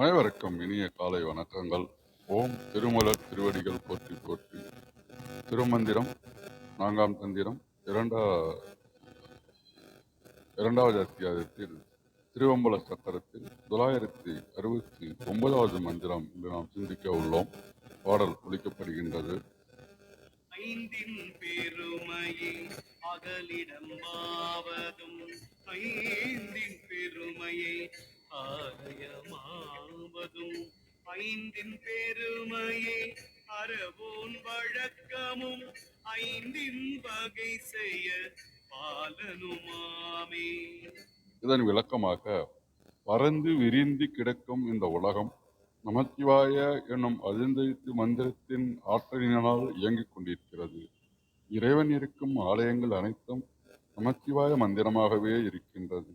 அனைவருக்கும் இனிய காலை வணக்கங்கள். ஓம் திருமலர் திருவடிகள் போற்றி போற்றி. திருமந்திரம் நான்காம் தந்திரம் இரண்டா இரண்டாவது அத்தியாயத்தில் திருவம்பல சக்கரத்தில் தொள்ளாயிரத்தி அறுபத்தி ஒன்பதாவது மந்திரம் என்று நாம் சிந்திக்க உள்ளோம். பாடல் ஒழிக்கப்படுகின்றது ஐந்தின் பெருமையை அகலிடம் ஐந்தின் பெருமையை ஆலயமாவதும் ஐந்தின் பெருமையை அறவோன் வழக்கமும் ஐந்தின் வகை செய்ய பாலனுமாமே. இதன் விளக்கமாக பறந்து விரிந்து கிடக்கும் இந்த உலகம் நமச்சிவாய என்னும் அதிர்ந்தெழுத்து மந்திரத்தின் ஆற்றலினால் இயங்கிக் கொண்டிருக்கிறது. இறைவன் இருக்கும் ஆலயங்கள் அனைத்தும் நமச்சிவாய மந்திரமாகவே இருக்கின்றது.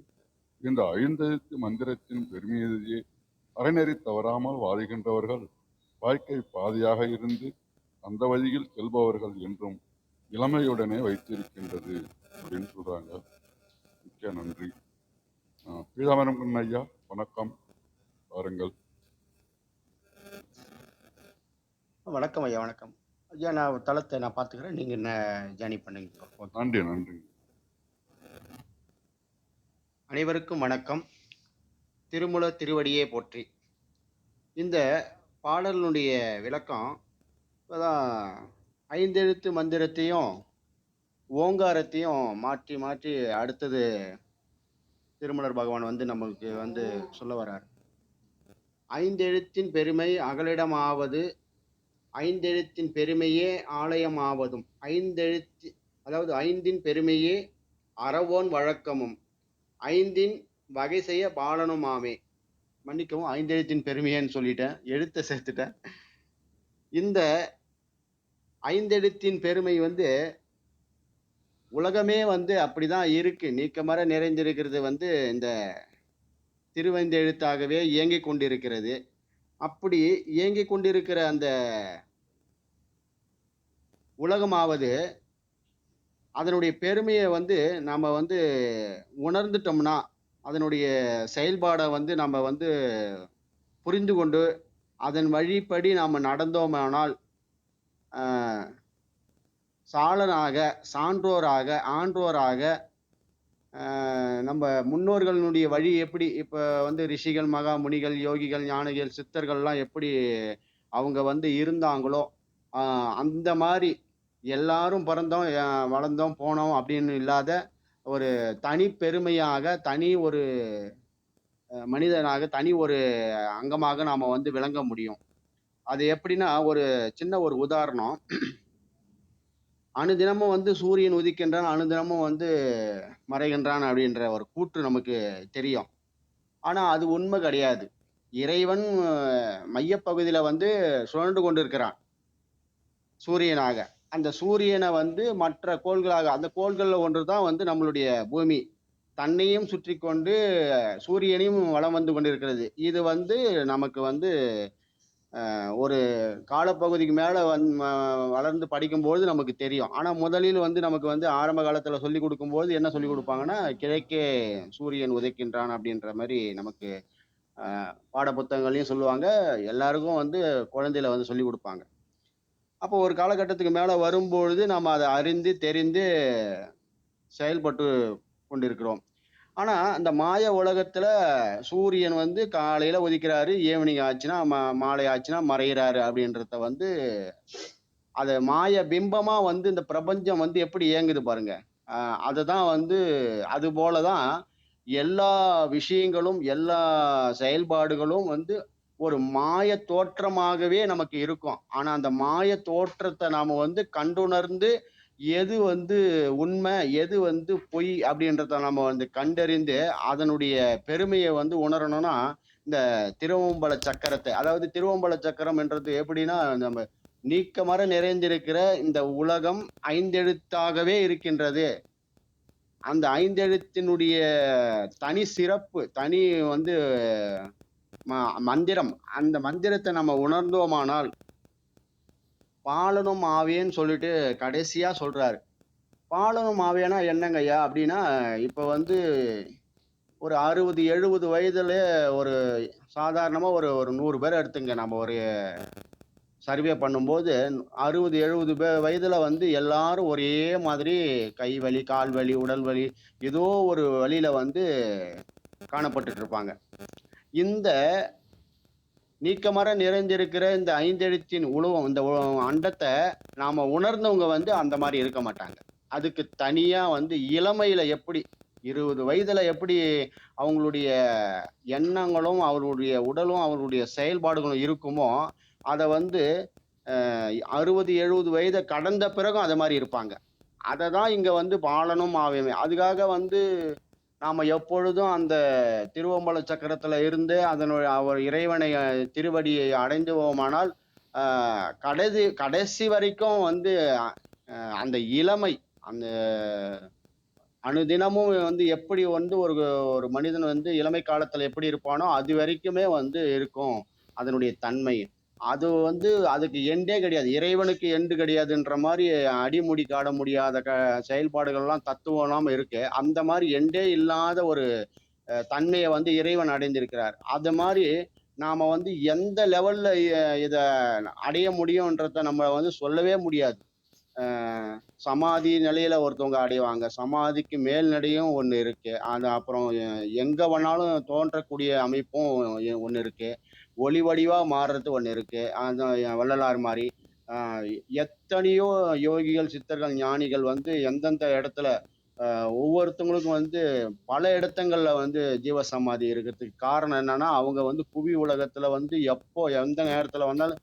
இந்த ஐந்தெழுத்து மந்திரத்தின் பெருமையையே அறநெறி தவறாமல் வாழுகின்றவர்கள் வாழ்க்கை பாதையாக இருந்து அந்த வழியில் செல்பவர்கள் என்றும் இளமையுடனே வைத்திருக்கின்றது அப்படின்னு சொல்றாங்க. மிக்க நன்றி. பீதாமரம் கண்ணன் ஐயா வணக்கம். வாருங்கள் வணக்கம் ஐயா வணக்கம். ஐயா நான் தளத்தை நான் பார்த்துக்கிறேன். நீங்கள் என்ன ஜானி பண்ணுங்க. நன்றி நன்றி. அனைவருக்கும் வணக்கம். திருமுல திருவடியே போற்றி. இந்த பாடலினுடைய விளக்கம் இப்போதான் ஐந்தெழுத்து மந்திரத்தையும் ஓங்காரத்தையும் மாற்றி மாற்றி அடுத்தது திருமலர் பகவான் வந்து நம்மளுக்கு வந்து சொல்ல வர்றார். ஐந்தெழுத்தின் பெருமை அகலிடமாவது ஐந்தெழுத்தின் பெருமையே ஆலயமாவதும். ஐந்தெழுத்து அதாவது ஐந்தின் பெருமையே அறவோன் வழக்கமும். ஐந்தின் வகை செய்ய பாலனுமாமே. மன்னிக்கவும் ஐந்தெழுத்தின் பெருமையன்னு சொல்லிட்டேன் எழுத்தை சேர்த்துட்டேன். இந்த ஐந்தெழுத்தின் பெருமை வந்து உலகமே வந்து அப்படிதான் இருக்கு. நீக்கமர நிறைந்திருக்கிறது வந்து இந்த திருவைந்தெழுத்தாகவே இயங்கிக் கொண்டிருக்கிறது. அப்படி இயங்கிக் கொண்டிருக்கிற அந்த உலகமாவது அதனுடைய பெருமையை வந்து நம்ம வந்து உணர்ந்துட்டோம்னா அதனுடைய செயல்பாடை வந்து நம்ம வந்து புரிந்து கொண்டு அதன் வழிப்படி நாம் நடந்தோமானால் சாளனாக சாலனாக சான்றோராக ஆன்றோராக நம்ம முன்னோர்களுடைய வழி எப்படி இப்போ வந்து ரிஷிகள் மகா முனிகள் யோகிகள் ஞானிகள் சித்தர்கள்லாம் எப்படி அவங்க வந்து இருந்தாங்களோ அந்த மாதிரி எல்லாரும் பிறந்தோம் வளர்ந்தோம் போனோம் அப்படின்னு இல்லாத ஒரு தனி பெருமையாக தனி ஒரு மனிதனாக தனி ஒரு அங்கமாக நாம் வந்து விளங்க முடியும். அது எப்படின்னா ஒரு சின்ன ஒரு உதாரணம். அனுதினமும் வந்து சூரியன் உதிக்கின்றான் அணுதினமும் வந்து மறைகின்றான் அப்படின்ற ஒரு கூற்று நமக்கு தெரியும். ஆனால் அது உண்மை கிடையாது. இறைவன் மையப்பகுதியில் வந்து சுழன்று கொண்டிருக்கிறான் சூரியனாக. அந்த சூரியனை வந்து மற்ற கோள்களாக அந்த கோள்களில் ஒன்று தான் வந்து நம்மளுடைய பூமி. தன்னையும் சுற்றி கொண்டு சூரியனையும் வளம் வந்து கொண்டிருக்கிறது. இது வந்து நமக்கு வந்து ஒரு காலப்பகுதிக்கு மேலே வந் வளர்ந்து படிக்கும்போது நமக்கு தெரியும். ஆனால் முதலில் வந்து நமக்கு வந்து ஆரம்ப காலத்தில் சொல்லி கொடுக்கும்போது என்ன சொல்லி கொடுப்பாங்கன்னா கிழக்கே சூரியன் உதைக்கின்றான் அப்படின்ற மாதிரி நமக்கு பாட புத்தகங்களையும் சொல்லுவாங்க. எல்லாருக்கும் வந்து குழந்தையில வந்து சொல்லி கொடுப்பாங்க. அப்போ ஒரு காலகட்டத்துக்கு மேலே வரும்பொழுது நம்ம அதை அறிந்து தெரிந்து செயல்பட்டு கொண்டிருக்கிறோம். ஆனால் அந்த மாய உலகத்தில் சூரியன் வந்து காலையில் உதிக்கிறாரு ஈவினிங் ஆச்சுன்னா மா மாலை ஆச்சுன்னா மறைகிறாரு அப்படின்றத வந்து அது மாய பிம்பமாக வந்து இந்த பிரபஞ்சம் வந்து எப்படி இயங்குது பாருங்க. அதை தான் வந்து அது போல தான் எல்லா விஷயங்களும் எல்லா செயல்பாடுகளும் வந்து ஒரு மாய தோற்றமாகவே நமக்கு இருக்கும். ஆனா அந்த மாய தோற்றத்தை நாம வந்து கண்டுணர்ந்து எது வந்து உண்மை எது வந்து பொய் அப்படின்றத நம்ம வந்து கண்டறிந்து அதனுடைய பெருமையை வந்து உணரணும்னா இந்த திருவம்பல சக்கரத்தை அதாவது திருவம்பல சக்கரம் என்றது எப்படின்னா நம்ம நீக்கமர நிறைந்திருக்கிற இந்த உலகம் ஐந்தெழுத்தாகவே இருக்கின்றது. அந்த ஐந்தெழுத்தினுடைய தனி சிறப்பு தனி வந்து மந்திரம் அந்த மந்திரத்தை நம்ம உணர்ந்தோமானால் பாலனும் ஆவேன்னு சொல்லிட்டு கடைசியா சொல்றாரு பாலனும் ஆவேனா என்னங்கய்யா அப்படின்னா இப்ப வந்து ஒரு அறுபது எழுபது வயதுல ஒரு சாதாரணமாக ஒரு ஒரு நூறு பேர் எடுத்துங்க. நம்ம ஒரு சர்வே பண்ணும்போது 60, 70 பே வயதில் வந்து எல்லாரும் ஒரே மாதிரி கை வலி, கால் வலி, உடல் வலி ஏதோ ஒரு வழியில் வந்து காணப்பட்டுட்டு இருப்பாங்க. இந்த நீக்கமற நிறைந்திருக்கிற இந்த ஐந்தெழுத்தின் உழுவம் இந்த உ அண்டத்த நாம உணர்ந்தவங்க வந்து அந்த மாதிரி இருக்க மாட்டாங்க. அதுக்கு தனியா வந்து இளமையில எப்படி 20 வயதுல எப்படி அவங்களுடைய எண்ணங்களும், அவருடைய உடலும், அவருடைய செயல்பாடுகளும் இருக்குமோ, அதை வந்து அறுபது எழுபது வயதை கடந்த பிறகும் அது மாதிரி இருப்பாங்க. அதை தான் இங்கே வந்து பாலனும் ஆவியமே அதுக்காக வந்து நாம எப்பொழுதும் அந்த திருவம்பல சக்கரத்துல இருந்து அதனுடைய அவர் இறைவனை திருவடியை அடைந்துவோமானால், கடைசி கடைசி வரைக்கும் வந்து அந்த இளமை, அந்த அனுதினமும் வந்து எப்படி வந்து ஒரு ஒரு மனிதன் வந்து இளமை காலத்துல எப்படி இருப்பானோ, அது வரைக்குமே வந்து இருக்கும். அதனுடைய தன்மை. அது வந்து அதுக்கு எண்டே கிடையாது. இறைவனுக்கு எண்டு கிடையாதுன்ற மாதிரி அடிமுடி காட முடியாத க செயல்பாடுகள்லாம் தத்துவம்லாம் இருக்கு. அந்த மாதிரி எண்டே இல்லாத ஒரு தன்மையை வந்து இறைவன் அடைந்திருக்கிறார். அது மாதிரி நாம் வந்து எந்த லெவலில் இதை அடைய முடியுன்றத நம்ம வந்து சொல்லவே முடியாது. சமாதி நிலையில் ஒருத்தவங்க அடைவாங்க. சமாதிக்கு மேல்நடையும் ஒன்று இருக்குது அது அப்புறம் எங்கே வேணாலும் தோன்றக்கூடிய அமைப்பும் ஒன்று இருக்குது ஒளி வடிவாக மாறுறது ஒன்று இருக்குது அந்த வள்ளலார் மாதிரி எத்தனையோ யோகிகள், சித்தர்கள், ஞானிகள் வந்து எந்தெந்த இடத்துல ஒவ்வொருத்தவங்களுக்கும் வந்து பல இடத்தங்களில் வந்து ஜீவசமாதி இருக்கிறதுக்கு காரணம் என்னன்னா, அவங்க வந்து புவி உலகத்தில் வந்து எப்போ எந்த நேரத்தில் வந்தாலும்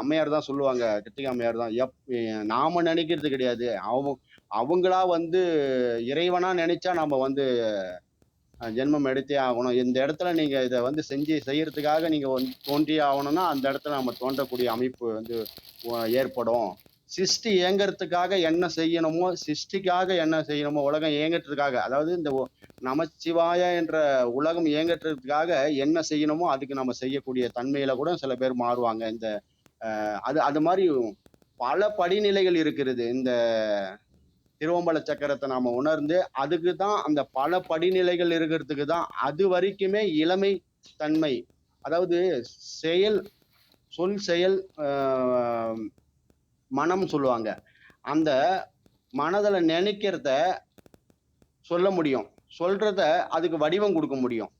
அம்மையார் தான் சொல்லுவாங்க. கிருத்திகா அம்மையார் தான். எப் நாம நினைக்கிறது கிடையாது. அவங்க அவங்களா வந்து இறைவனா நினைச்சா நம்ம வந்து ஜென்மம் எடுத்தே ஆகணும். இந்த இடத்துல நீங்க இதை வந்து செஞ்சு செய்யறதுக்காக நீங்க ஒன் தோன்றியே ஆகணும்னா, அந்த இடத்துல நம்ம தோன்றக்கூடிய அமைப்பு வந்து ஏற்படும். சிருஷ்டி இயங்கறதுக்காக என்ன செய்யணுமோ, சிருஷ்டிக்காக என்ன செய்யணுமோ, உலகம் இயங்கறதுக்காக அதாவது இந்த நமச்சிவாய என்ற உலகம் இயங்கறதுக்காக என்ன செய்யணுமோ, அதுக்கு நம்ம செய்யக்கூடிய தன்மையில கூட சில பேர் மாறுவாங்க. இந்த அது அது மாதிரி பல படிநிலைகள் இருக்கிறது. இந்த திருவம்பல சக்கரத்தை நாம உணர்ந்து, அதுக்கு தான் அந்த பல படிநிலைகள் இருக்கிறதுக்கு தான் அது வரைக்குமே இளமை தன்மை. அதாவது செயல், சொல், செயல், மனம் சொல்லுவாங்க. அந்த மனதில் நினைக்கிறத சொல்ல முடியும். சொல்றத அதுக்கு வடிவம் கொடுக்க முடியும்.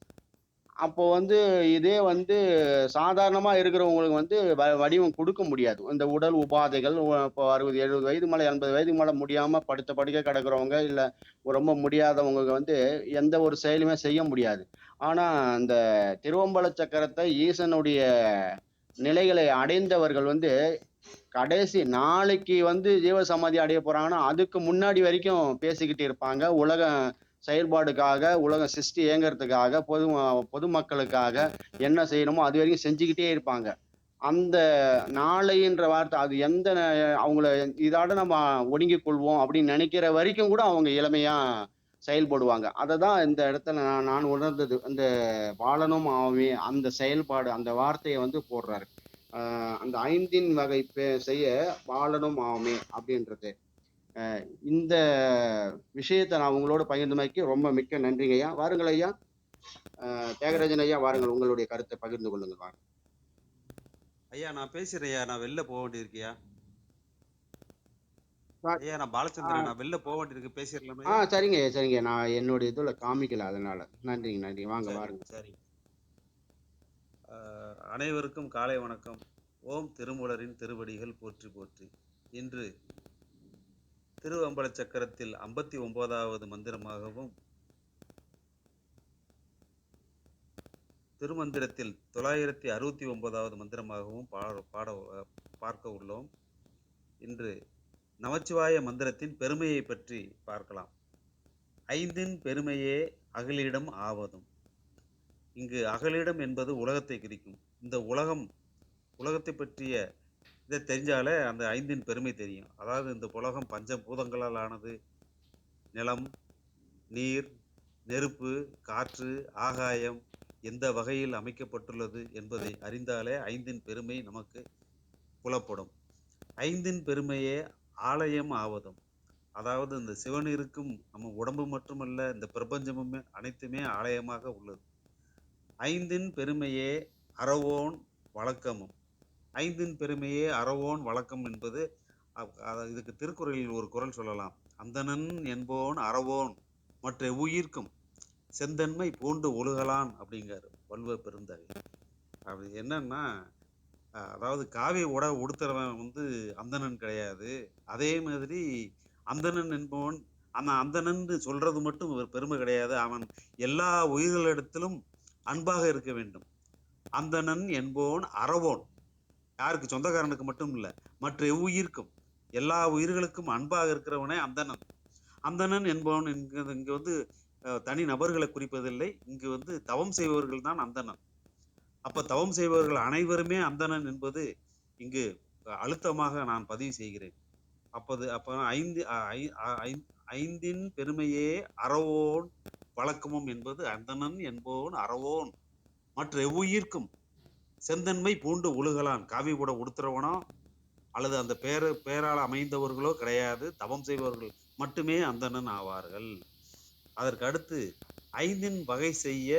அப்போ வந்து இதே வந்து சாதாரணமா இருக்கிறவங்களுக்கு வந்து வ வடிவம் கொடுக்க முடியாது. இந்த உடல் உபாதைகள் இப்போ 60, 70 வயது மேலே எண்பது வயது மேலே முடியாம படுத்த படுக்க கிடக்கிறவங்க, இல்ல ரொம்ப முடியாதவங்க வந்து எந்த ஒரு செயலுமே செய்ய முடியாது. ஆனா, அந்த திருவம்பல சக்கரத்தை ஈசனுடைய நிலைகளை அடைந்தவர்கள் வந்து கடைசி நாளைக்கு வந்து ஜீவசமாதி அடைய போறாங்கன்னா, அதுக்கு முன்னாடி வரைக்கும் பேசிக்கிட்டு இருப்பாங்க. உலகம் செயல்பாடுக்காக, உலக சிருஷ்டி இயங்கிறதுக்காக பொது பொதுமக்களுக்காக என்ன செய்யணுமோ அது வரைக்கும் செஞ்சுக்கிட்டே இருப்பாங்க. அந்த நாளைன்ற வார்த்தை அது எந்த ந அவங்கள இதோட நம்ம ஒடுங்கிக் கொள்வோம் அப்படின்னு நினைக்கிற வரைக்கும் கூட அவங்க இளமையா செயல்படுவாங்க. அதை தான் இந்த இடத்துல நான் நான் உணர்ந்தது. அந்த பாலனும் ஆவே அந்த செயல்பாடு, அந்த வார்த்தையை வந்து போடுறாரு. அந்த ஐந்தின் வகை செய்ய பாலனும் ஆமே அப்படின்றது. இந்த விஷயத்த நான் உங்களோட பகிர்ந்தமைக்கு ரொம்ப மிக்க நன்றிங்கய்யா. வாருங்கள் ஐயா. தியாகராஜன் ஐயா வாருங்கள். உங்களுடைய கருத்த பகிர்ந்து கொள்ளுங்கள் வாங்க. ஐயா நான் பேசுறேன்யா. நான் வெளில போ வேண்டியிருக்குயா. ஐயா நான் ஆ. பாலச்சந்திரன். நான் வெளில போ வேண்டியிருக்கு. ஆ பேசிறலாமாய்யா? சரிங்க ஐயா, சரிங்க. நான் என்னுடைய இதுல காமிக்கல அதனால. நன்றிங்க, நன்றி. வாங்க வாருங்க. சரி. அ அனைவருக்கும் காலை வணக்கம். ஓம் திருமூலரின் திருவடிகள் போற்றி போற்றி. இன்று திருவம்பல சக்கரத்தில் 59வது மந்திரமாகவும் திருமந்திரத்தில் 969வது மந்திரமாகவும் பாட பாட பார்க்க உள்ளோம். இன்று நமச்சிவாய மந்திரத்தின் பெருமையை பற்றி பார்க்கலாம். ஐந்தின் பெருமையே அகலிடம் ஆவதும். இங்கு அகலிடம் என்பது உலகத்தை குறிக்கும். இந்த உலகம் உலகத்தை பற்றிய இதை தெரிஞ்சாலே அந்த ஐந்தின் பெருமை தெரியும். அதாவது இந்த உலகம் பஞ்சபூதங்களால் ஆனது. நிலம், நீர், நெருப்பு, காற்று, ஆகாயம் எந்த வகையில் அமைக்கப்பட்டுள்ளது என்பதை அறிந்தாலே ஐந்தின் பெருமை நமக்கு புலப்படும். ஐந்தின் பெருமையே ஆலயம் ஆவதும். அதாவது இந்த சிவன் இருக்கும் நம்ம உடம்பு மட்டுமல்ல, இந்த பிரபஞ்சமுமே அனைத்துமே ஆலயமாக உள்ளது. ஐந்தின் பெருமையே அறவோன் வழக்கமும் ஐந்தின் பெருமையே அறவோன் வழக்கம் என்பது இதுக்கு திருக்குறளில் ஒரு குறள் சொல்லலாம். அந்தணன் என்போன் அறவோன் மற்ற உயிர்க்கும் செந்தன்மை பூண்டு ஒழுகலான் அப்படிங்காரு வள்ளுவர் பெருந்தகை. அப்படி என்னன்னா அதாவது காவி உட உடுத்துறவன் வந்து அந்தணன் கிடையாது. அதே மாதிரி அந்தணன் என்பவன் அந்த அந்தணன் சொல்றது மட்டும் ஒரு பெருமை கிடையாது. அவன் எல்லா உயிர்களிடத்திலும் அன்பாக இருக்க வேண்டும். அந்தணன் என்பவன் அறவோன் யாருக்கு சொந்தக்காரனுக்கு மட்டும் இல்லை மற்ற உயிர்க்கும் எல்லா உயிர்களுக்கும் அன்பாக இருக்கிறவனே அந்தணன். அந்தணன் என்பவன் என்கிறது இங்கே வந்து தனி நபர்களை குறிப்பதில்லை இங்கு வந்து தவம் செய்பவர்கள் தான் அந்தணன். அப்போ தவம் செய்பவர்கள் அனைவருமே அந்தணன் என்பது இங்கு அழுத்தமாக நான் பதிவு செய்கிறேன். அப்போது அப்போ ஐந்து ஐ- அ- ஐ- ஐந்தின் பெருமையே அறவோன் வழக்கமும் என்பது அந்தணன் என்பவன் அறவோன். மற்ற எவ்வுயிர்க்கும் செந்தன்மை பூண்டு உழுகலான் காவி கூட உடுத்துறவனோ அல்லது அந்த பேர பேரால் அமைந்தவர்களோ கிடையாது. தவம் செய்பவர்கள் மட்டுமே அந்தணன் ஆவார்கள். அதற்கு அடுத்து ஐந்தின் வகை செய்ய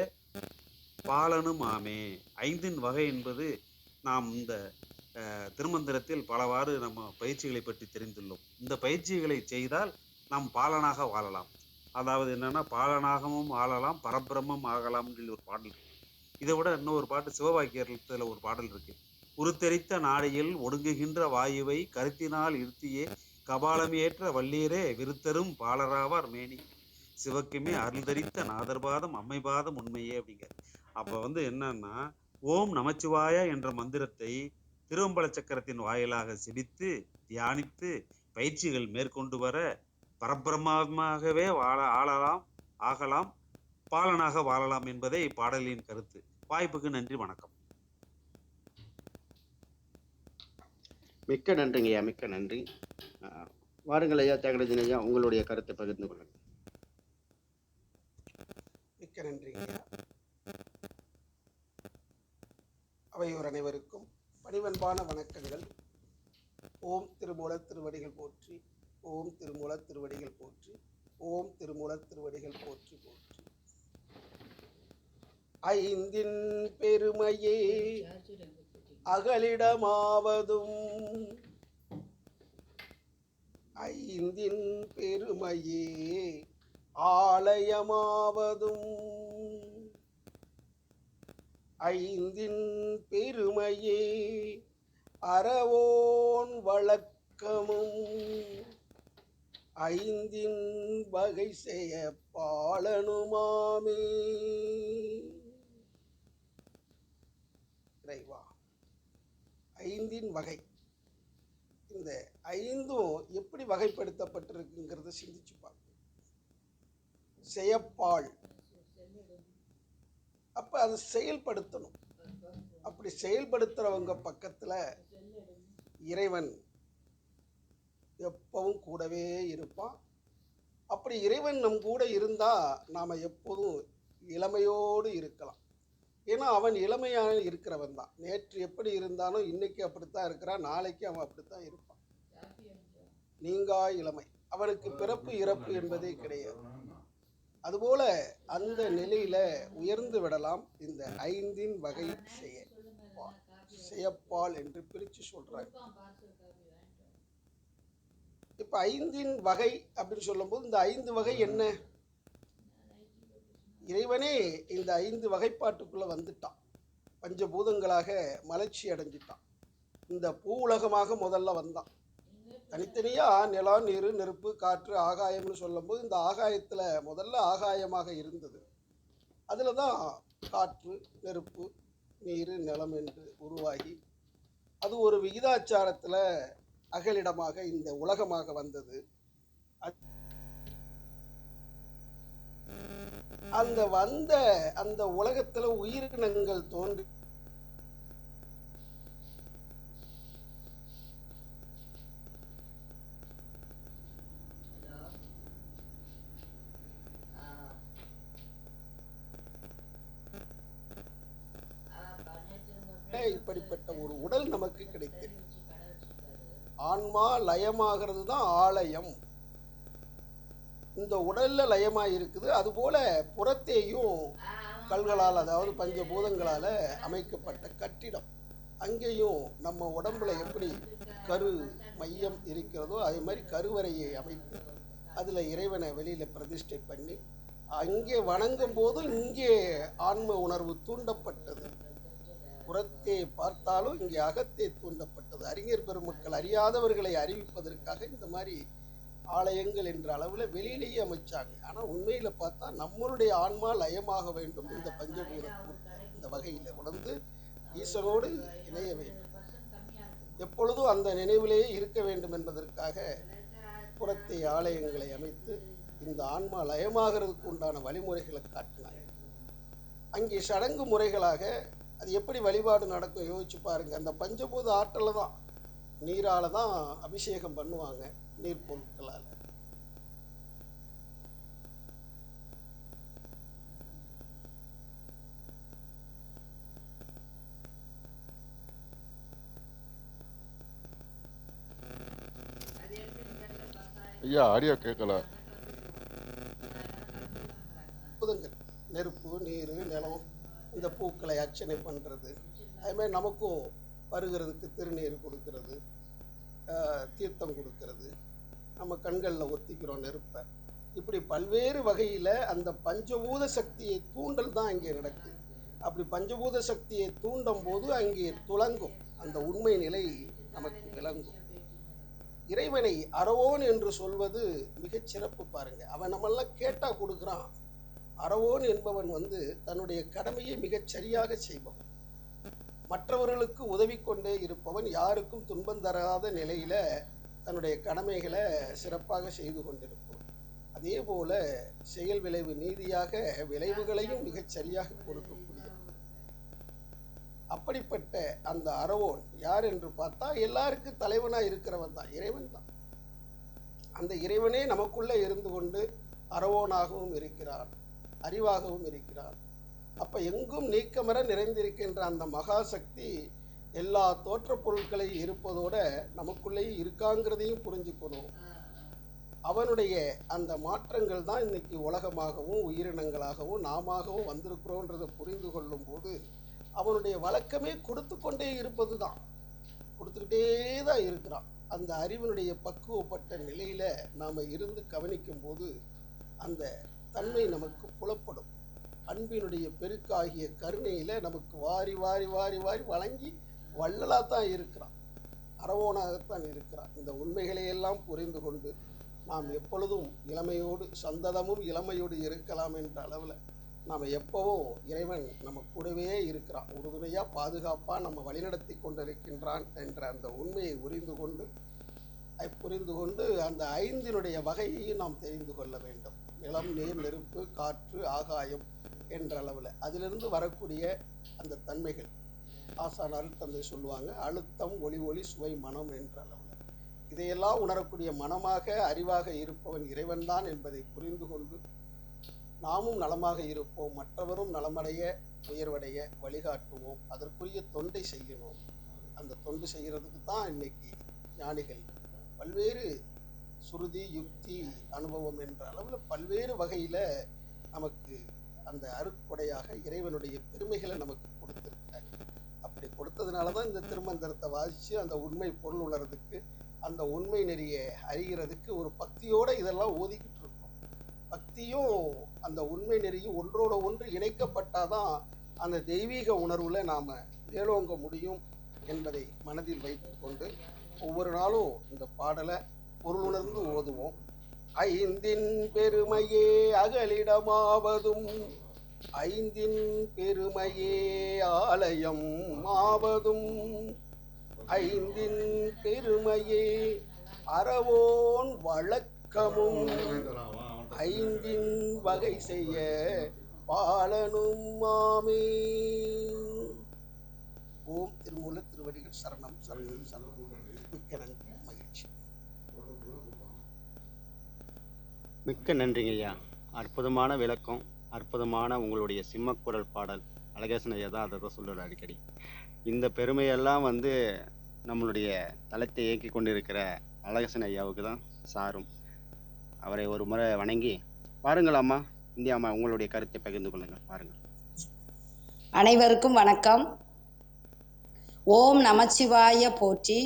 பாலனும் ஆமே. ஐந்தின் வகை என்பது நாம் இந்த திருமந்திரத்தில் பலவாறு நம்ம பயிற்சிகளை பற்றி தெரிந்துள்ளோம். இந்த பயிற்சிகளை செய்தால் நாம் பாலனாக வாழலாம். அதாவது என்னன்னா பாலனாகவும் வாழலாம் பரபிரமம் ஆகலாம் என்று ஒரு பாடல் இருக்கு. இதை விட இன்னொரு பாட்டு சிவபாக்கியத்தில் ஒரு பாடல் இருக்கு. உருத்தெரித்த நாடையில் ஒடுங்குகின்ற வாயுவை கருத்தினால் இருத்தியே கபாலமேற்ற வள்ளீரே விருத்தரும் பாலராவார் மேனி. சிவக்குமே அருள் தரித்த நாதர்பாதம் அம்மைபாதம் உண்மையே அப்படிங்கிற அப்போ வந்து என்னன்னா ஓம் நமச்சிவாய என்ற மந்திரத்தை திருவம்பல சக்கரத்தின் வாயிலாக சிபித்து தியானித்து பயிற்சிகள் மேற்கொண்டு வர பரபிரமாகவே வாழ ஆளலாம் ஆகலாம் பாலனாக வாழலாம் என்பதே இப்பாடலின் கருத்து. வாய்ப்புக்கு நன்றி வணக்கம். மிக்க நன்றிங்க ஐயா மிக்க நன்றி. வாருங்கள் ஐயா தியாகராஜன் ஐயா உங்களுடைய கருத்தை பகிர்ந்து கொள்ளுங்கள். மிக்க நன்றிங்க ஐயா. அவையோர் அனைவருக்கும் பணிவன்பான வணக்கங்கள். ஓம் திருமூல திருவடிகள் போற்றி ஓம் திருமூல திருவடிகள் போற்றி ஓம் திருமூல திருவடிகள் போற்றி போற்றி. ஐந்தின் பெருமையே அகலிடமாவதும். ஐந்தின் பெருமையே ஆலயமாவதும். ஐந்தின் பெருமையே அறவோன் வழக்கமும். ஐந்தின் வகை செய்ய பாலனுமாமே. இறைவா. ஐந்தின் வகை. இந்த ஐந்தும் எப்படி வகைப்படுத்தப்பட்டிருக்குங்கிறத சிந்திச்சு பார்க்கணும் செயப்பாள். அப்போ அதை செயல்படுத்தணும். அப்படி செயல்படுத்துறவங்க பக்கத்துல இறைவன் எப்பவும் கூடவே இருப்பான். அப்படி இறைவன் நம் கூட இருந்தா நாம எப்போதும் இளமையோடு இருக்கலாம். ஏன்னா அவன் இளமையான இருக்கிறவன் தான். நேற்று எப்படி இருந்தானோ இன்னைக்கு அப்படித்தான் இருக்கிறான். நாளைக்கு அவன் அப்படித்தான் இருப்பான். நீங்கா இளமை. அவனுக்கு பிறப்பு இறப்பு என்பதே கிடையாது. அதுபோல அந்த நிலையில உயர்ந்து விடலாம் இந்த ஐந்தின் வகை செய்ய செய்யப்பால் என்று பிரித்து சொல்றாங்க இப்போ ஐந்தின் வகை அப்படின்னு சொல்லும்போது இந்த ஐந்து வகை என்ன? இறைவனே இந்த ஐந்து வகைப்பாட்டுக்குள்ளே வந்துட்டான். பஞ்சபூதங்களாக மலர்ச்சி அடைஞ்சிட்டான். இந்த பூ உலகமாக முதல்ல வந்தான். தனித்தனியாக நிலம் நீர் நெருப்பு காற்று ஆகாயம்னு சொல்லும்போது இந்த ஆகாயத்தில் முதல்ல ஆகாயமாக இருந்தது. அதில் தான் காற்று நெருப்பு நீர் நிலம் என்று உருவாகி அது ஒரு விகிதாச்சாரத்தில் அகலிடமாக இந்த உலகமாக வந்தது. அ- அந்த வந்த அந்த உலகத்துல உயிரினங்கள் தோன்றி இப்படிப்பட்ட ஒரு உடல் நமக்கு கிடைத்தது ஆன்மா லயமாகிறது தான் ஆலயம். இந்த உடலில் லயமாக இருக்குது அதுபோல் புறத்தேயும் கல்களால் அதாவது பஞ்சபூதங்களால் அமைக்கப்பட்ட கட்டிடம். அங்கேயும் நம்ம உடம்புல எப்படி கரு மையம் இருக்கிறதோ அதே மாதிரி கருவறையை அமைத்து அதில் இறைவனை வெளியில் பிரதிஷ்டை பண்ணி அங்கே வணங்கும் போது இங்கே ஆன்ம உணர்வு தூண்டப்பட்டது. புறத்தே பார்த்தாலும் இங்கே அகத்தே தூண்டப்பட்டது. அறிஞர் பெருமக்கள் அறியாதவர்களை அறிவிப்பதற்காக இந்த மாதிரி ஆலயங்கள் என்ற அளவில் வெளியிலேயே அமைச்சாங்க. ஆனால் உண்மையில் பார்த்தா நம்மளுடைய ஆன்மா லயமாக வேண்டும் இந்த பஞ்சபூத இந்த வகையில் உணர்ந்து ஈசனோடு இணைய வேண்டும். எப்பொழுதும் அந்த நினைவிலேயே இருக்க வேண்டும் என்பதற்காக புறத்தை ஆலயங்களை அமைத்து இந்த ஆன்மா லயமாகிறதுக்கு உண்டான வழிமுறைகளை காட்டினாங்க. அங்கே சடங்கு முறைகளாக அது எப்படி வழிபாடு நடக்கும் யோசிச்சு பாருங்க. அந்த பஞ்சபூத ஆற்றலை தான் நீரால தான் அபிஷேகம் பண்ணுவாங்க. நீர் பொருட்களால். ஐயா ஆடியோ கேட்கல. அற்புதங்கள் நெருப்பு நீர் நிலம் இந்த பூக்களை அர்ச்சனை பண்ணுறது அதுமாதிரி நமக்கும் பருகிறதுக்கு திருநீர் கொடுக்கறது தீர்த்தம் கொடுக்கறது. நம்ம கண்களில் ஒத்திக்கிறோம் நெருப்பை. இப்படி பல்வேறு வகையில் அந்த பஞ்சபூத சக்தியை தூண்டல் தான் இங்கே நடக்குது. அப்படி பஞ்சபூத சக்தியை தூண்டும் போது அங்கே துலங்கும். அந்த உண்மை நிலை நமக்கு விளங்கும். இறைவனை அறவோன் என்று சொல்வது மிகச் சிறப்பு பாருங்க. அவன் நம்மெல்லாம் கேட்டால் கொடுக்குறான். அறவோன் என்பவன் வந்து தன்னுடைய கடமையை மிகச் சரியாக செய்பவன். மற்றவர்களுக்கு உதவி கொண்டே இருப்பவன் யாருக்கும் துன்பம் தராத நிலையில தன்னுடைய கடமைகளை சிறப்பாக செய்து கொண்டிருப்போம். அதே போல செயல் விளைவு நீதியாக விளைவுகளையும் மிகச் சரியாக கொடுக்கக்கூடியவன் அப்படிப்பட்ட அந்த அறவோன் யார் என்று பார்த்தா எல்லாருக்கும் தலைவனா இருக்கிறவன் தான் இறைவன் தான். அந்த இறைவனே நமக்குள்ளே இருந்து கொண்டு அறவோனாகவும் இருக்கிறான் அறிவாகவும் இருக்கிறான். அப்ப எங்கும் நீக்கமர நிறைந்திருக்கின்ற அந்த மகாசக்தி எல்லா தோற்றப் பொருட்களையும் இருப்பதோட நமக்குள்ளேயும் இருக்காங்கிறதையும் புரிஞ்சுக்கணும். அவனுடைய அந்த மாற்றங்கள் தான் இன்னைக்கு உலகமாகவும் உயிரினங்களாகவும் நாமாகவும் வந்திருக்கிறோன்றதை புரிந்து கொள்ளும் போது அவனுடைய வழக்கமே கொடுத்து கொண்டே இருப்பது தான் கொடுத்துக்கிட்டே தான் இருக்கிறான். அந்த அறிவினுடைய பக்குவப்பட்ட நிலையில் நாம் இருந்து கவனிக்கும் போது அந்த தன்மை நமக்கு புலப்படும். அன்பினுடைய பெருக்காகிய கருணையில் நமக்கு வாரி வாரி வாரி வாரி வழங்கி வள்ளலாக தான் இருக்கிறான். அரவோனாகத்தான் இருக்கிறான். இந்த உண்மைகளை எல்லாம் புரிந்து கொண்டு நாம் எப்பொழுதும் இளமையோடு சந்ததமும் இளமையோடு இருக்கலாம் என்ற அளவில் நாம் எப்பவும் இறைவன் நம்ம கூடவே இருக்கிறான். உறுதுணையாக பாதுகாப்பாக நம்ம வழிநடத்தி கொண்டிருக்கின்றான் என்ற அந்த உண்மையை புரிந்து கொண்டு அதை புரிந்து கொண்டு அந்த ஐந்தினுடைய வகையையும் நாம் தெரிந்து கொள்ள வேண்டும். நிலம் நீர் நெருப்பு காற்று ஆகாயம் என்ற அளவில். அதிலிருந்து வரக்கூடிய அந்த தன்மைகள். ஆசான் அருட்தந்தை சொல்லுவாங்க அழுத்தம் ஒளி ஒளி சுவை மனம் என்ற அளவில் இதையெல்லாம் உணரக்கூடிய மனமாக அறிவாக இருப்பவன் இறைவன்தான் என்பதை புரிந்து கொண்டு நாமும் நலமாக இருப்போம். மற்றவரும் நலமடைய உயர்வடைய வழிகாட்டுவோம். அதற்குரிய தொண்டை செய்யணும் அந்த தொண்டு செய்கிறதுக்கு தான் இன்னைக்கு ஞானிகள் பல்வேறு சுருதி யுக்தி அனுபவம் என்ற அளவில் பல்வேறு வகையில் நமக்கு அந்த அருட்கொடையாக இறைவனுடைய பெருமைகளை நமக்கு அப்படி கொடுத்ததுனால தான் இந்த திருமந்திரத்தை வாசித்து அந்த உண்மை பொருள் உணர்றதுக்கு அந்த உண்மை நெறியை அறிகிறதுக்கு ஒரு பக்தியோடு இதெல்லாம் ஓதிக்கிட்டு இருக்கோம். பக்தியும் அந்த உண்மை நெறியும் ஒன்றோட ஒன்று இணைக்கப்பட்டாதான் அந்த தெய்வீக உணர்வில் நாம் மேலோங்க முடியும் என்பதை மனதில் வைத்துக்கொண்டு ஒவ்வொரு நாளும் இந்த பாடலை பொருளுணர்ந்து ஓதுவோம். ஐந்தின் பெருமையே அகலிடமாவதும் ஐந்தின் பெருமையே ஆலயம் மாவதும் ஐந்தின் பெருமையே அறவோன் வழக்கமும். ஐந்தின் வகை செய்ய பாலனும் மாமே ஓம் திருமூல திருவடிகள் சரணம் சரணம் சரணம். மிக்க நன்றி மகிழ்ச்சி. மிக்க நன்றிங்கய்யா. அற்புதமான விளக்கம். அற்புதமான உங்களுடைய சிம்மக்குரல் பாடல் அழகேசன் ஐயா தான் அதை தான் சொல்லுற அடிக்கடி. இந்த பெருமையெல்லாம் வந்து நம்மளுடைய தளத்தை இயக்கி கொண்டிருக்கிற அழகேசன் ஐயாவுக்கு தான் சாரும். அவரை ஒரு முறை வணங்கி பாருங்கள் அம்மா இந்தியா அம்மா உங்களுடைய கருத்தை பகிர்ந்து கொள்ளுங்கள். பாருங்கள். அனைவருக்கும் வணக்கம். ஓம் நமச்சிவாய போற்றி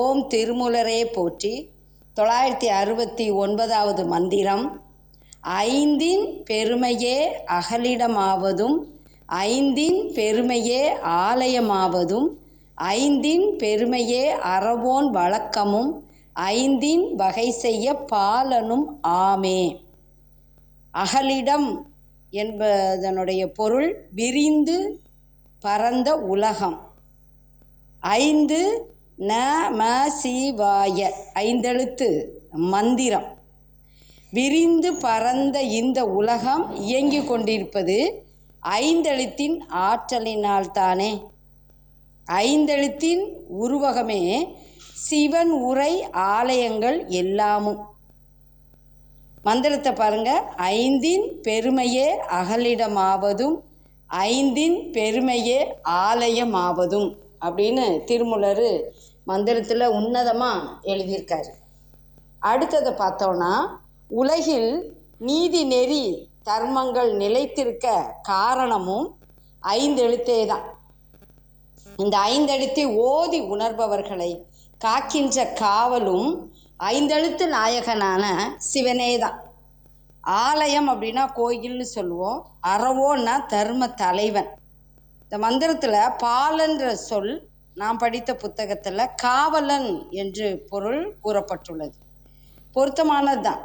ஓம் திருமுலரே போற்றி. தொள்ளாயிரத்தி அறுபத்தி ஒன்பதாவது மந்திரம். ஐந்தின் பெருமையே அகலிடமாவதும் ஐந்தின் பெருமையே ஆலயமாவதும் ஐந்தின் பெருமையே அறவோன் வழக்கமும் ஐந்தின் வகை செய்ய பாலனும் ஆமே. அகலிடம் என்பதனுடைய பொருள் விரிந்து பரந்த உலகம். ஐந்து ந ம சிவாய ஐந்தெழுத்து மந்திரம். விரிந்து பரந்த இந்த உலகம் இயங்கிக் கொண்டிருப்பது ஐந்தெழுத்தின் ஆற்றலினால்தானே. ஐந்தெழுத்தின் உருவகமே சிவன் உரை ஆலயங்கள் எல்லாமும் மந்திரத்தை பாருங்க. ஐந்தின் பெருமையே அகலிடமாவதும் ஐந்தின் பெருமையே ஆலயமாவதும் அப்படின்னு திருமுலர் மந்திரத்தில் உன்னதமாக எழுதியிருக்காரு. அடுத்ததை பார்த்தோன்னா உலகில் நீதி நெறி தர்மங்கள் நிலைத்திருக்க காரணமும் ஐந்தெழுத்தே தான் இந்த ஐந்தெழுத்தை ஓதி உணர்பவர்களை காக்கின்ற காவலும் ஐந்தெழுத்து நாயகனான சிவனே தான் ஆலயம் அப்படின்னா கோயில்னு சொல்லுவோம். அறவோன்னா தர்ம தலைவன். இந்த மந்திரத்தில் பாலன்ற சொல் நான் படித்த புத்தகத்தில் காவலன் என்று பொருள் கூறப்பட்டுள்ளது. பொருத்தமானது தான்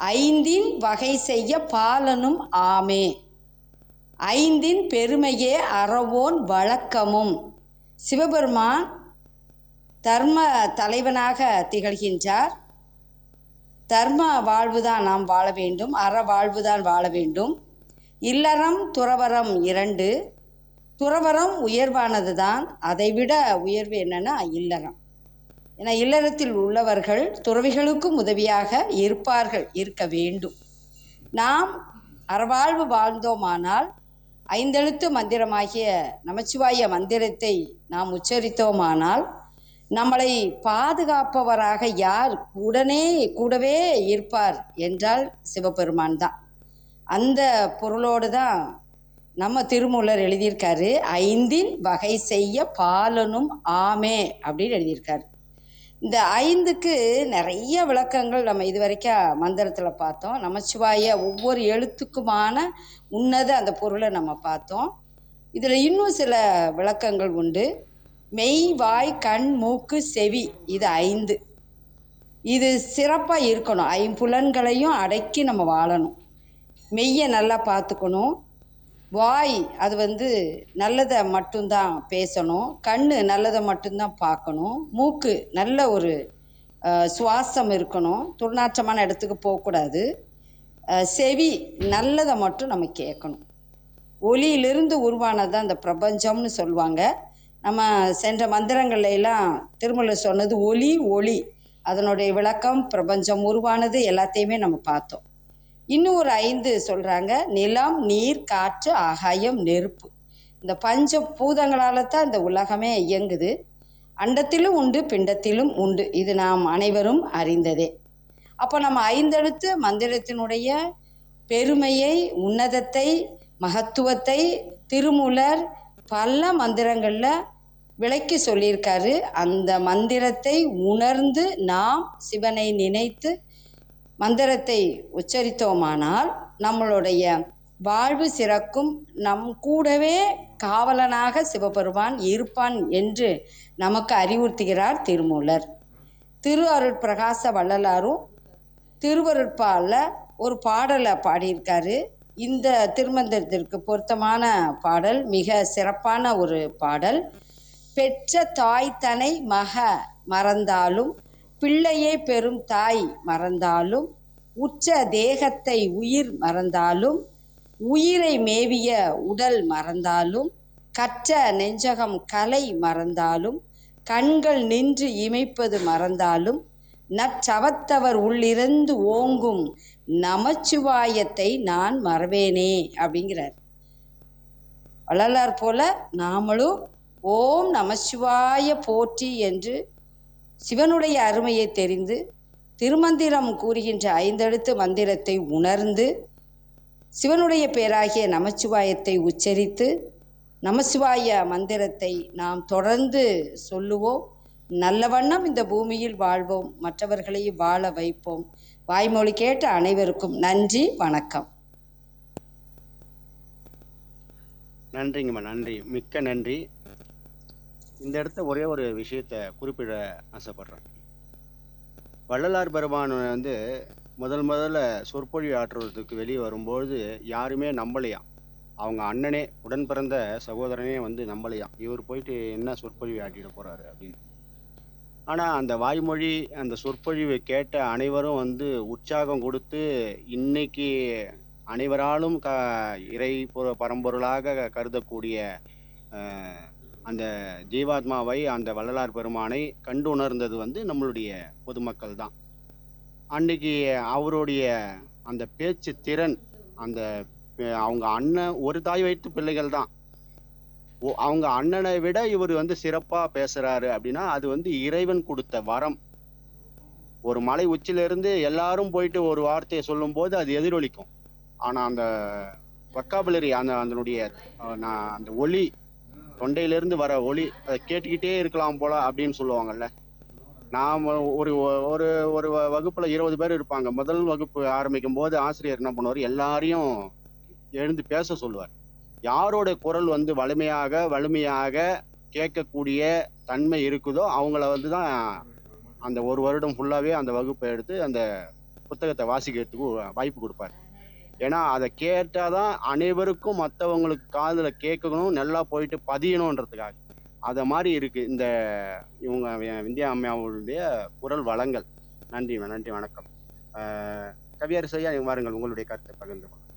ஐந்தின் வகை செய்ய பாலனும் ஆமே. ஐந்தின் பெருமையே அறவோன் வழக்கமும். சிவபெருமான் தர்ம தலைவனாக திகழ்கின்றார். தர்ம வாழ்வுதான் நாம் வாழ வேண்டும் அற வாழ்வுதான் வாழ வேண்டும். இல்லறம் துறவரம் இரண்டு. துறவரம் உயர்வானது தான் அதைவிட உயர்வு என்னன்னா இல்லறம். என இல்லறத்தில் உள்ளவர்கள் துறவிகளுக்கும் உதவியாக இருப்பார்கள் இருக்க வேண்டும். நாம் அறவாழ்வு வாழ்ந்தோமானால் ஐந்தெழுத்து மந்திரமாகிய நமச்சிவாய மந்திரத்தை நாம் உச்சரித்தோமானால் நம்மளை பாதுகாப்பவராக யார் உடனே கூடவே இருப்பார் என்றால் சிவபெருமான் தான். அந்த பொருளோடு தான் நம்ம திருமூலர் எழுதியிருக்காரு ஐந்தின் வகை செய்ய பாலனும் ஆமே அப்படின்னு எழுதியிருக்காரு. இந்த ஐந்துக்கு நிறைய விளக்கங்கள் நம்ம இது வரைக்கும் மந்திரத்தில் பார்த்தோம். நமச்சிவாய ஒவ்வொரு எழுத்துக்குமான உன்னத அந்த பொருளை நம்ம பார்த்தோம். இதில் இன்னும் சில விளக்கங்கள் உண்டு. மெய் வாய் கண் மூக்கு செவி இது ஐந்து. இது சிறப்பாக இருக்கணும். ஐம்புலன்களையும் அடக்கி நம்ம வாழணும். மெய்யை நல்லா பார்த்துக்கணும். வாய் அது வந்து நல்லதை மட்டும்தான் பேசணும். கண் நல்லதை மட்டும்தான் பார்க்கணும். மூக்கு நல்ல ஒரு சுவாசம் இருக்கணும். துர்நாற்றமான இடத்துக்கு போகக்கூடாது. செவி நல்லதை மட்டும் நம்ம கேட்கணும். ஒளியிலிருந்து உருவானது தான் இந்த பிரபஞ்சம்னு சொல்லுவாங்க. நம்ம சென்ற மந்திரங்கள்ல எல்லாம் திருமூலர் சொன்னது ஒளி ஒளி. அதனுடைய விளக்கம் பிரபஞ்சம் உருவானது எல்லாத்தையுமே நம்ம பார்த்தோம். இன்னும் ஒரு ஐந்து சொல்றாங்க. நிலம் நீர் காற்று ஆகாயம் நெருப்பு. இந்த பஞ்ச பூதங்களால தான் இந்த உலகமே இயங்குது. அண்டத்திலும் உண்டு பிண்டத்திலும் உண்டு. இது நாம் அனைவரும் அறிந்ததே. அப்போ நம்ம ஐந்தெழுத்து மந்திரத்தினுடைய பெருமையை உன்னதத்தை மகத்துவத்தை திருமூலர் பல மந்திரங்களில் விளக்கி சொல்லியிருக்காரு. அந்த மந்திரத்தை உணர்ந்து நாம் சிவனை நினைத்து மந்திரத்தை உச்சரித்தோமானால் நம்மளுடைய வாழ்வு சிறக்கும். நம் கூடவே காவலனாக சிவபெருமான் இருப்பான் என்று நமக்கு அறிவுறுத்துகிறார் திருமூலர். திரு அருள் பிரகாச வள்ளலாரும் திருவருட்பால ஒரு பாடலை பாடியிருக்காரு. இந்த திருமந்திரத்திற்கு பொருத்தமான பாடல் மிக சிறப்பான ஒரு பாடல். பெற்ற தாய் தனை மக மறந்தாலும் பிள்ளையை பெறும் தாய் மறந்தாலும் உச்ச தேகத்தை உயிர் மறந்தாலும் உயிரை மேவிய உடல் மறந்தாலும் கற்ற நெஞ்சகம் கலை மறந்தாலும் கண்கள் நின்று இமைப்பது மறந்தாலும் நற்சவத்தவர் உள்ளிருந்து ஓங்கும் நமச்சிவாயத்தை நான் மறவேனே அப்படிங்கிறார். வள்ளலார் போல நாமளும் ஓம் நமசிவாய போற்றி என்று சிவனுடைய அருமையை தெரிந்து திருமந்திரம் கூறுகின்ற ஐந்தெழுத்து மந்திரத்தை உணர்ந்து சிவனுடைய பேராகிய நமச்சிவாயத்தை உச்சரித்து நமசிவாய மந்திரத்தை நாம் தொடர்ந்து சொல்லுவோம். நல்ல வண்ணம் இந்த பூமியில் வாழ்வோம். மற்றவர்களையும் வாழ வைப்போம். வாய்மொழி கேட்ட அனைவருக்கும் நன்றி வணக்கம். நன்றிங்கம்மா நன்றி. மிக்க நன்றி. இந்த இடத்த ஒரே ஒரு விஷயத்த குறிப்பிட ஆசைப்படுறேன். வள்ளலார் பெருமான் வந்து முதல் முதல்ல சொற்பொழிவு ஆற்றுவதற்கு வெளியே வரும்போது யாருமே நம்பலையாம். அவங்க அண்ணனே உடன் பிறந்த சகோதரனே வந்து நம்பலையாம். இவர் போயிட்டு என்ன சொற்பொழிவு ஆட்டிட போகிறாரு அப்படின்னு. ஆனால் அந்த வாய்மொழி அந்த சொற்பொழிவை கேட்ட அனைவரும் வந்து உற்சாகம் கொடுத்து இன்னைக்கு அனைவராலும் க இறை பொரு- பரம்பொருளாக கருதக்கூடிய அந்த ஜீவாத்மாவை அந்த வள்ளலார் பெருமானை கண்டு உணர்ந்தது வந்து நம்மளுடைய பொதுமக்கள் தான். அன்னைக்கு அவருடைய அந்த பேச்சு திறன் அந்த அவங்க அண்ணன் ஒரு தாய் வைத்து பிள்ளைகள் தான். ஓ- அவங்க அண்ணனை விட இவர் வந்து சிறப்பாக பேசுறாரு அப்படின்னா அது வந்து இறைவன் கொடுத்த வரம். ஒரு மலை உச்சிலிருந்து எல்லாரும் போயிட்டு ஒரு வார்த்தையை சொல்லும்போது அது எதிரொலிக்கும். ஆனால் அந்த வக்காபுலரி அந்த அதனுடைய அந்த ஒளி தொண்டையிலிருந்து வர ஒளி அதை கேட்டுக்கிட்டே இருக்கலாம் போல அப்படின்னு சொல்லுவாங்கல்ல. நாம் ஒரு ஒரு ஒரு வ- வகுப்புல இருபது பேர் இருப்பாங்க. முதல் வகுப்பு ஆரம்பிக்கும் போது ஆசிரியர் என்ன பண்ணுவார்? எல்லாரையும் எழுந்து பேச சொல்லுவார். யாரோட குரல் வந்து வலிமையாக வலிமையாக கேட்கக்கூடிய தன்மை இருக்குதோ அவங்கள வந்து தான் அந்த ஒரு வருடம் ஃபுல்லாகவே அந்த வகுப்பை எடுத்து அந்த புத்தகத்தை வாசிக்கிறதுக்கு வாய்ப்பு கொடுப்பார். ஏன்னா அதை கேட்டாதான் அனைவருக்கும் மற்றவங்களுக்கு காதுல கேட்கணும் நல்லா போயிட்டு பதியணுன்றதுக்காக அத மாதிரி இருக்கு. இந்த இவங்க விந்தியா அம்மாவுடைய குரல் வளங்கள். நன்றி நன்றி வணக்கம். கவியரசையா நீங்க வாருங்கள் உங்களுடைய கருத்தை பகிர்ந்து கொள்ளுங்கள்.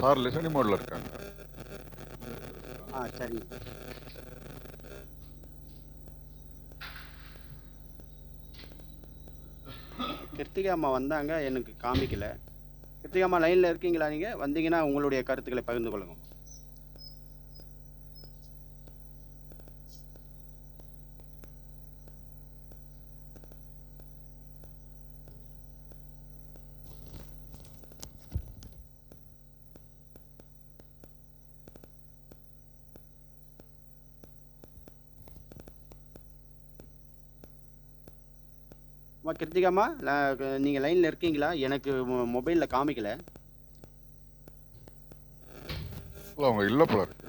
சார் லிசனிங் மோட்ல இருக்காங்க. ஆ சரி கிருத்திகா அம்மா வந்தாங்க எனக்கு காமிக்கல. கிருத்திகா அம்மா லைனில் இருக்கீங்களா நீங்கள் வந்தீங்கன்னா உங்களுடைய கருத்துக்களை பகிர்ந்து கொள்ளுங்க. கிருத்திகாமா? நீங்க லைன்ல இருக்கீங்களா? எனக்கு மொபைல்ல காமிக்கல. இல்ல அவங்க இல்ல போல இருக்கு.